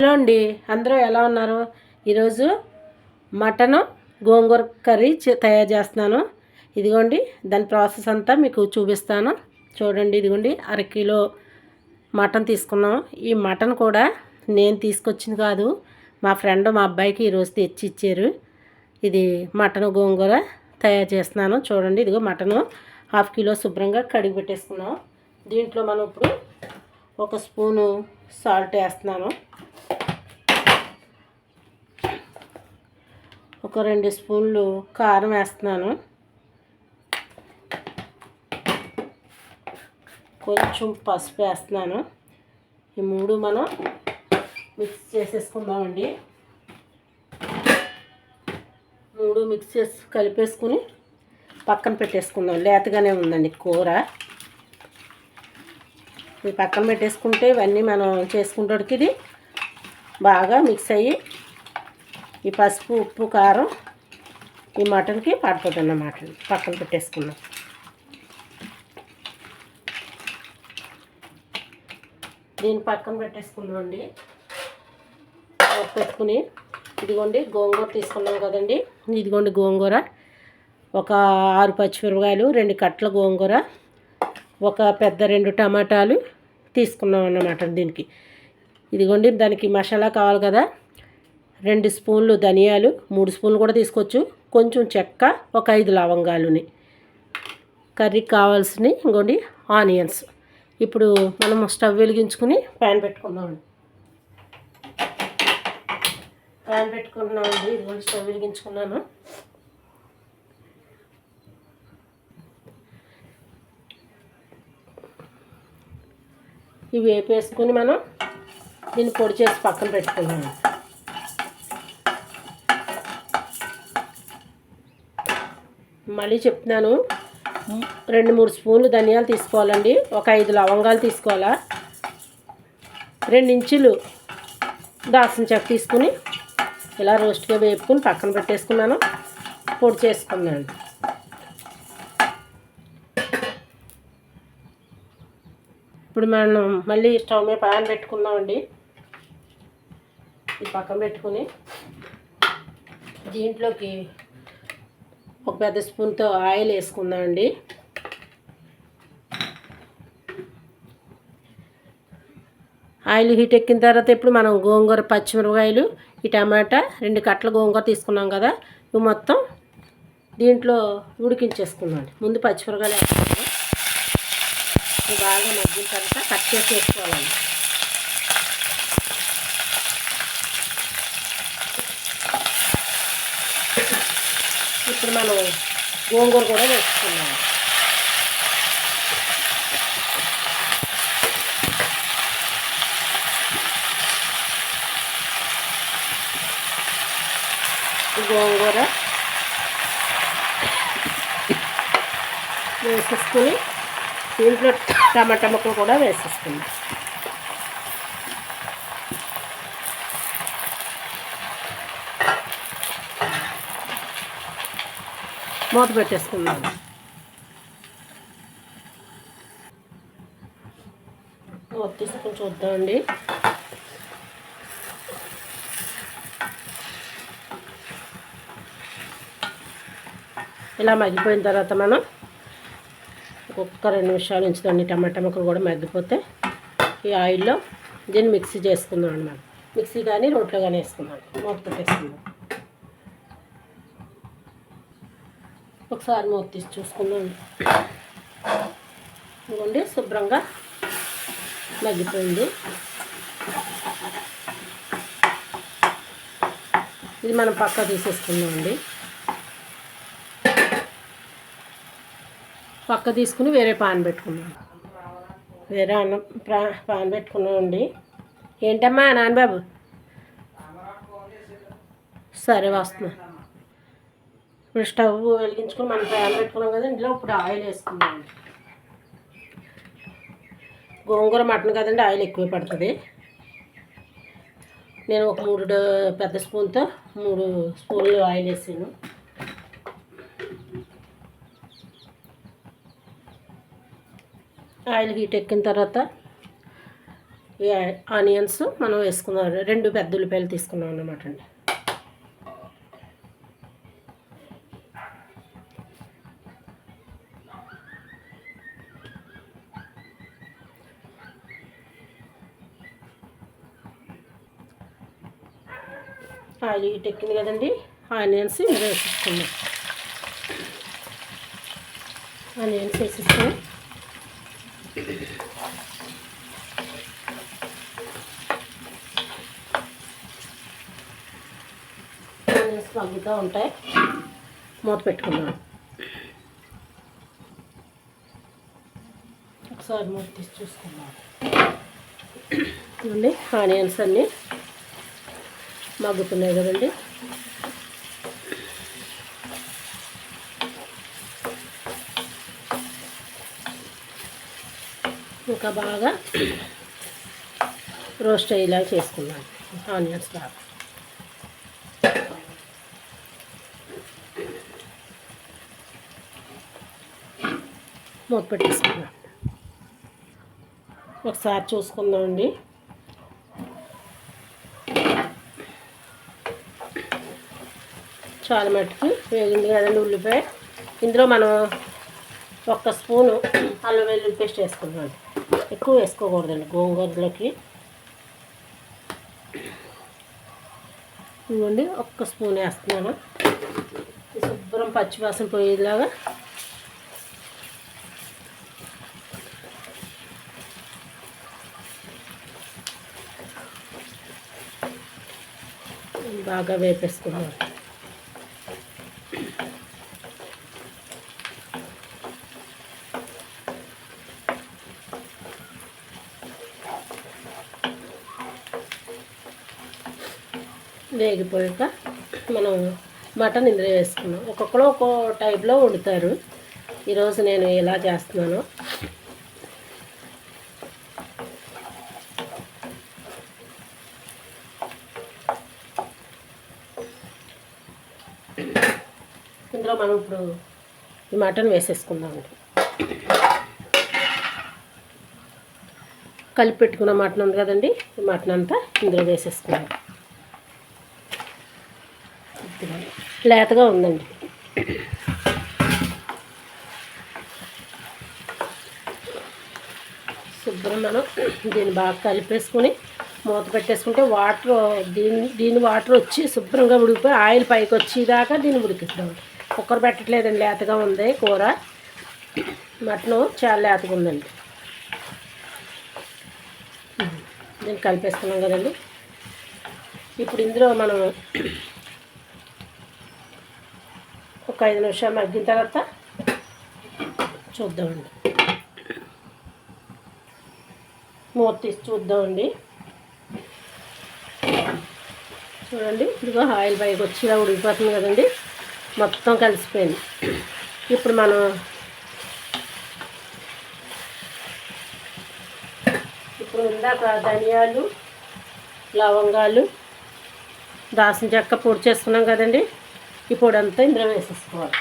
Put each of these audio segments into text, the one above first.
Hello అండి అందరూ ఎలా ఉన్నారు? ఈరోజు మటను గోంగూర కర్రీ తయారు చేస్తున్నాను. ఇదిగోండి దాని ప్రాసెస్ అంతా మీకు చూపిస్తాను. చూడండి ఇదిగోండి అరకిలో మటన్ తీసుకున్నాం. ఈ మటన్ కూడా నేను తీసుకొచ్చింది కాదు మా ఫ్రెండ్ మా అబ్బాయికి ఈరోజు తెచ్చి ఇచ్చారు ఇది మటన్ గోంగూర తయారు చేస్తున్నాను. చూడండి ఇదిగో మటను హాఫ్ కిలో శుభ్రంగా కడిగి పెట్టేసుకున్నాం. దీంట్లో మనం ఇప్పుడు ఒక స్పూను సాల్ట్ వేస్తున్నాను. ఒక రెండు స్పూన్లు కారం వేస్తున్నాను. కొంచెం పసుపు వేస్తున్నాను. ఈ మూడు మనం మిక్స్ చేసేసుకుందామండి. మూడు మిక్స్ చేసి కలిపేసుకుని పక్కన పెట్టేసుకుందాం. లేతగానే ఉందండి కూర. ఇది పక్కన పెట్టేసుకుంటే ఇవన్నీ మనం చేసుకుంటాడికి ఇది బాగా మిక్స్ అయ్యి ఈ పసుపు ఉప్పు కారం ఈ మటన్కి పడుతుంది అన్నమాట పక్కన పెట్టేసుకున్నాం. దీన్ని పక్కన పెట్టేసుకున్నామండి పెట్టుకుని ఇదిగోండి గోంగూర తీసుకున్నాం కదండి. ఇదిగోండి గోంగూర. ఒక ఆరు పచ్చిమిరపకాయలు రెండు కట్టల గోంగూర ఒక పెద్ద రెండు టమాటాలు తీసుకున్నాం అన్నమాట దీనికి. ఇదిగోండి దానికి మసాలా కావాలి కదా. రెండు స్పూన్లు ధనియాలు మూడు స్పూన్లు కూడా తీసుకోవచ్చు. కొంచెం చెక్క ఒక ఐదు లవంగాలుని. కర్రీకి కావాల్సినవి ఇంకోండి ఆనియన్స్. ఇప్పుడు మనం స్టవ్ వెలిగించుకుని ప్యాన్ పెట్టుకుందామండి. ప్యాన్ పెట్టుకున్నామండి. ఇదిగోండి స్టవ్ వెలిగించుకున్నాను. ఇవి వేపేసుకుని మనం దీన్ని పొడి చేసి పక్కన పెట్టుకున్నాము మళ్ళీ చెప్తున్నాను. రెండు మూడు స్పూన్లు ధనియాలు తీసుకోవాలండి. ఒక ఐదు లవంగాలు తీసుకోవాలా. రెండు ఇంచులు దాల్చిన చెక్క తీసుకుని ఇలా రోస్ట్గా వేపుకుని పక్కన పెట్టేసుకున్నాను. పొడి చేసుకున్నాను. ఇప్పుడు మనం మళ్ళీ స్టవ్ మీద ప్యాన్ పెట్టుకుందామండి. ఈ పక్కన పెట్టుకుని దీంట్లోకి ఒక పెద్ద స్పూన్తో ఆయిల్ వేసుకుందామండి ఆయిల్ హీట్ ఎక్కిన తర్వాత ఇప్పుడు మనం గోంగూర పచ్చిమిరపకాయలు ఈ టమాటా రెండు కట్టలు గోంగూర తీసుకున్నాం కదా ఇవి మొత్తం దీంట్లో ఉడికించేసుకున్నాం ముందు పచ్చిమిరపకాయలు వేసుకున్నాం బాగా మగ్గిన తర్వాత కట్ చేసి వేసుకోవాలండి ఇప్పుడు మనం గోంగూర కూడా వేసుకున్నాం. గోంగూర వేసేసుకుని దీంట్లో టమాటా ముక్కలు కూడా వేసేసుకున్నాం. మూత పెట్టేసుకుందాం మూత తీసుకుని చూద్దామండి. ఇలా మగ్గిపోయిన తర్వాత మనం ఒక్క రెండు నిమిషాలు ఉంచుదండి టమాటా ముక్కలు కూడా మగ్గిపోతే ఈ ఆయిల్లో దీన్ని మిక్సీ చేసుకుందాం అన్నమాట. మిక్సీ కానీ రోట్లో కానీ వేసుకుందాం. మూత పెట్టేసుకుందాం. ఒకసారి మూత తీసి చూసుకుందాం. ఇదిగోండి శుభ్రంగా మగ్గిపోయింది. ఇది మనం పక్క తీసేసుకుందామండి. పక్క తీసుకుని వేరే పాన్ పెట్టుకున్నాం వేరే అన్నం ప్రా పాన్ పెట్టుకున్నామండి. ఏంటమ్మా నాన్నబాబు? సరే వస్తున్నా. ఇప్పుడు స్టవ్ వెలిగించుకుని మనం ప్యాన్ పెట్టుకున్నాం కదా ఇందులో ఇప్పుడు ఆయిల్ వేసుకుందాం. గోంగూర మటన్ కదండి ఆయిల్ ఎక్కువ పడుతుంది. నేను ఒక మూడు పెద్ద స్పూన్తో మూడు స్పూన్లు ఆయిల్ వేసాను. ఆయిల్ హీట్ ఎక్కిన తర్వాత ఈ ఆనియన్స్ మనం వేసుకున్నాం. రెండు పెద్ద ఉల్లిపాయలు తీసుకున్నాం అన్నమాట అండి. ఆయిల్ హీట్ ఎక్కింది కదండి. ఆనియన్స్ ఇందులో వేసేసుకుందాం. ఆనియన్స్ వేసేసుకుని ఆనియన్స్ మగ్గుతూ ఉంటాయి. మూత పెట్టుకున్నాం ఒకసారి మూత తీసి చూసుకున్నాం ఆనియన్స్ అన్నీ. మగ్గుతున్నాయి కదండి. ఇంకా బాగా రోస్ట్ అయ్యేలా చేసుకున్నాను. ఆనియన్స్ బాగా. మూత పెట్టేసుకున్నాను. ఒకసారి చూసుకుందామండి. చాలా మట్టుకు వేగింది కదండి ఉల్లిపాయ. ఇందులో మనం ఒక్క స్పూను అల్లం వెల్లుల్లి పేస్ట్ వేసుకుంటాం ఎక్కువ వేసుకోకూడదండి గోంగూరలోకి. ఇవ్వండి ఒక్క స్పూన్ వేస్తున్నాను. శుభ్రం పచ్చివాసన పోయేలాగా. బాగా వేపేసుకున్నాను వేగిపోయాక మనం మటన్ ఇందులో వేసుకున్నాం. ఒక్కొక్కరు ఒక్కో టైప్లో వండుతారు. ఈరోజు నేను ఎలా చేస్తున్నాను. ఇందులో మనం ఇప్పుడు ఈ మటన్ వేసేసుకుందామండి కలిపి పెట్టుకున్న మటన్ ఉంది కదండి ఈ మటన్ అంతా ఇందులో వేసేసుకున్నాం లేతగా ఉందండి. శుభ్రం మనం దీన్ని బాగా కలిపేసుకుని మూత పెట్టేసుకుంటే వాటర్ దీని దీని వాటర్ వచ్చి శుభ్రంగా ఉడికిపోయి ఆయిల్ పైకి వచ్చేదాకా దీన్ని ఉడికిద్దాం. కుక్కర్ పెట్టట్లేదండి లేతగా ఉంది కూర. మటను చాలా లేతగా ఉందండి. దీన్ని కలిపేసుకున్నాం కదండి. ఇప్పుడు ఇందులో మనం ఒక ఐదు నిమిషాలు మగ్గిన తర్వాత చూద్దామండి. మూత తీసి చూద్దామండి. చూడండి ఇదిగో ఆయిల్ పైకి వచ్చి ఇలా ఉడికిపోతుంది కదండి. మొత్తం కలిసిపోయింది. ఇప్పుడు మనం ఇప్పుడు ఇందాక ధనియాలు లవంగాలు దాసిన చెక్క పొడి చేసుకున్నాం కదండి. ఈ పొడి అంతా ఇందులో వేసేసుకోవాలి.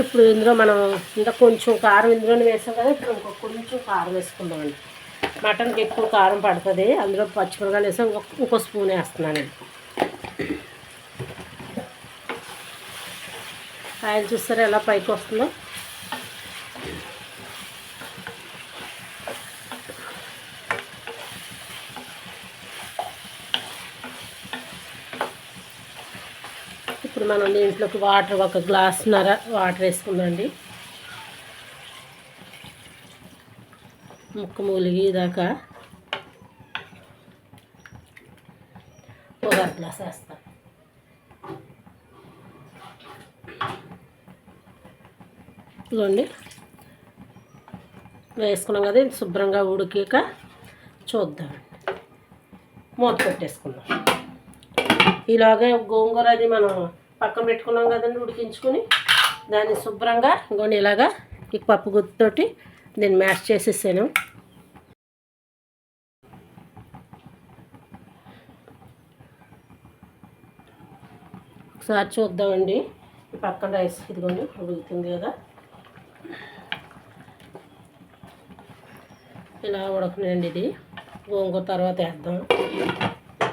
ఇప్పుడు ఇందులో మనం ఇంకా కొంచెం కారం ఇందులోనే వేసాం కదా ఇప్పుడు ఇంకో కొంచెం కారం వేసుకుందామండి. మటన్కి ఎక్కువ కారం పడుతుంది అందులో పచ్చిమిరకాయలు వేసాం ఇంకో స్పూన్ వేస్తున్నాను ఆయిల్ చూస్తారా ఎలా పైకి వస్తుందో ఇప్పుడు మనం దీంట్లోకి వాటర్ ఒక గ్లాస్న్నర వాటర్ వేసుకుందండి. ముక్క మూలిగి దాకా ఒక గ్లాస్ వేస్తాం. ఇదిగోండి. వేసుకున్నాం కదా ఇది శుభ్రంగా ఉడికాక చూద్దాం. మూత పెట్టేసుకుందాం. ఇలాగే గోంగూర అది మనం పక్కన పెట్టుకున్నాం కదండి ఉడికించుకుని. దాన్ని శుభ్రంగా ఇంకొని ఇలాగా ఈ పప్పు గుత్తోటి నేను మ్యాష్ చేసేసాను. ఒకసారి చూద్దామండి. ఈ పక్కన రైస్ ఇదిగోండి ఉడుకుతుంది కదా. ఇలా ఉడకనండి ఇది. గోంగూర తర్వాత వేద్దాం.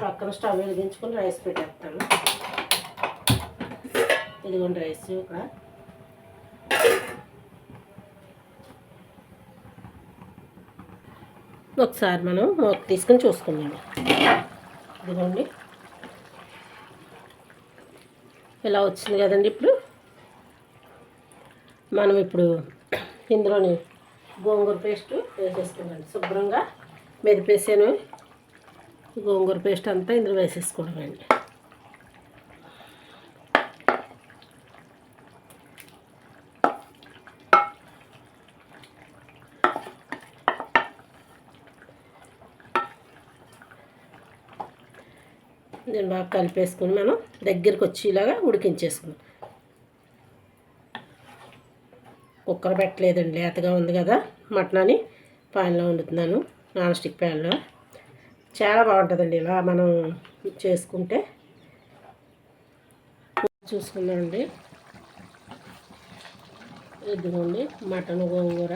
పక్కన స్టవ్ వెలిగించుకొని రైస్ పెట్టేస్తాను. ఇదిగోండి రైస్ ఇక్కడ ఒకసారి మనం మూత తీసుకొని చూసుకుందాం. ఇదిగోండి. ఇలా వచ్చింది కదండి ఇప్పుడు. మనం ఇప్పుడు ఇందులోని గోంగూర పేస్ట్ వేసేసుకోండి శుభ్రంగా మెదిపేసాను. గోంగూర పేస్ట్ అంతా ఇందులో వేసేసుకోవడమండి. దీన్ని బాగా కలిపేసుకుని మనం దగ్గరికి వచ్చేలాగా ఉడికించేసుకున్నాం కుక్కర్ పెట్టలేదండి లేతగా ఉంది కదా. మటన్ అని ప్యాన్లో వండుతున్నాను నాన్ స్టిక్ ప్యాన్లో. చాలా బాగుంటుందండి ఇలా మనం చేసుకుంటే. చూసుకుందామండి. ఇదిగోండి మటన్ గోంగూర.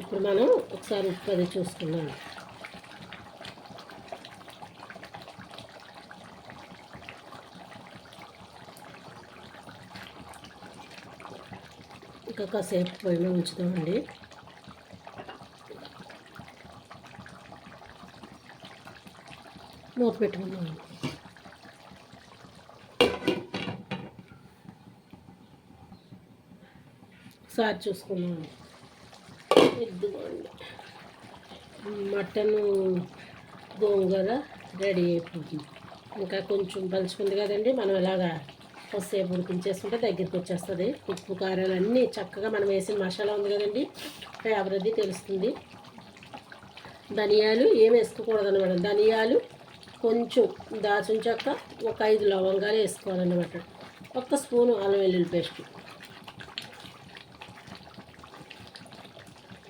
ఇప్పుడు మనం ఒకసారి ఉప్పు అది చూసుకుందాం. ఇంకా కాసేపు పొయ్యి ఉంచుతామండి మూత పెట్టుకుందాం. సార్ చూసుకుందాం. ఇదిగోండి. మటన్ గోంగూర రెడీ అయిపోతుంది ఇంకా కొంచెం పలుచుకుంది కదండి మనం ఇలాగా కొద్దిసేపు ఉడికించేసుకుంటే దగ్గరికి వచ్చేస్తుంది. ఉప్పు కారాలు అన్నీ చక్కగా మనం వేసిన మసాలా ఉంది కదండి. ఫ్లేవర్ అది తెలుస్తుంది. ధనియాలు ఏం వేసుకోకూడదు అనమాట. ధనియాలు కొంచెం దాచిన చెక్క ఒక ఐదు లవంగాలు వేసుకోవాలన్నమాట. ఒక్క స్పూను అల్లం వెల్లుల్లి పేస్ట్.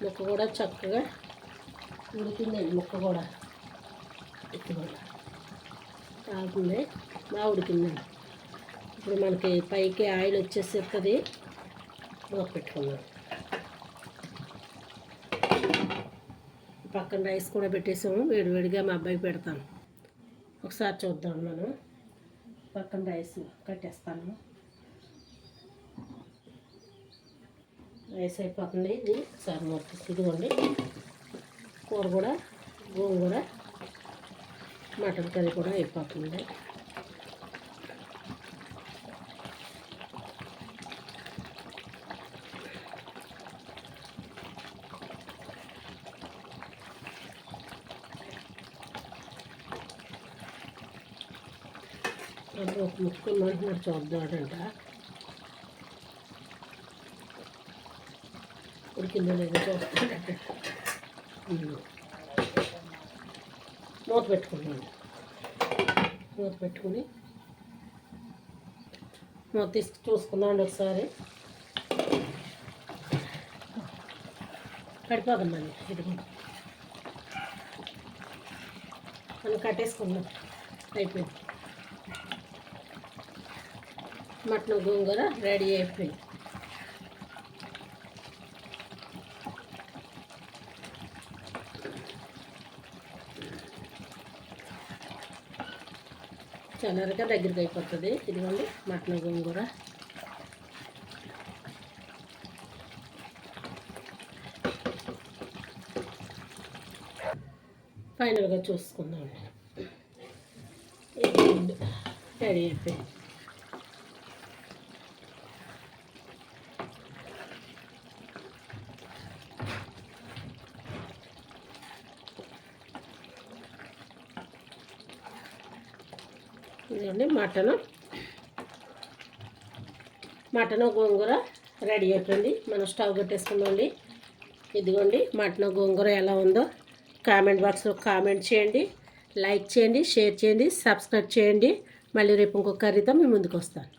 ముక్క కూడా చక్కగా ఉడికిందండి ముక్క కూడా. ఇది కాకుండా బాగా ఉడికిందండి. ఇప్పుడు మనకి పైకి ఆయిల్ వచ్చేసేస్తుంది మూత పెట్టుకుందాం. పక్కన రైస్ కూడా పెట్టేసాము. వేడివేడిగా మా అబ్బాయికి పెడతాను. ఒకసారి చూద్దాం మనం. పక్కన రైస్ కట్టేస్తాను. రైస్ అయిపోతుంది. ఇది ఒకసారి మూత ఇదిగోండి. కూర కూడా గోంగూర మటన్ కర్రీ కూడా అయిపోతుంది. అది ఒక ముక్క మంటున్నాడు చూద్దాడంట ఉడికిందో లేదో మూత పెట్టుకున్నాను. మూత పెట్టుకుని మూత తీసుకు చూసుకుందాం ఒకసారి. పడిపోదమ్మని ఇది మనం కట్టేసుకుందాం. అయిపోయింది. మటన్ గోంగూర రెడీ అయిపోయింది. చల్లరగా దగ్గరికి అయిపోతుంది. ఇదిగోండి మటన్ గోంగూర. ఫైనల్గా చూసుకుందాం రెడీ అయిపోయింది. ఇదండి మటను. మటను గోంగూర రెడీ అయిపోయింది. మనం స్టవ్ పెట్టేసుకుందామండి ఇదిగోండి మటన్ గోంగూర ఎలా ఉందో కామెంట్ బాక్స్లో కామెంట్ చేయండి. లైక్ చేయండి షేర్ చేయండి సబ్స్క్రైబ్ చేయండి. మళ్ళీ రేపు ఇంకొక కర్రీతో మేము ముందుకు వస్తాను.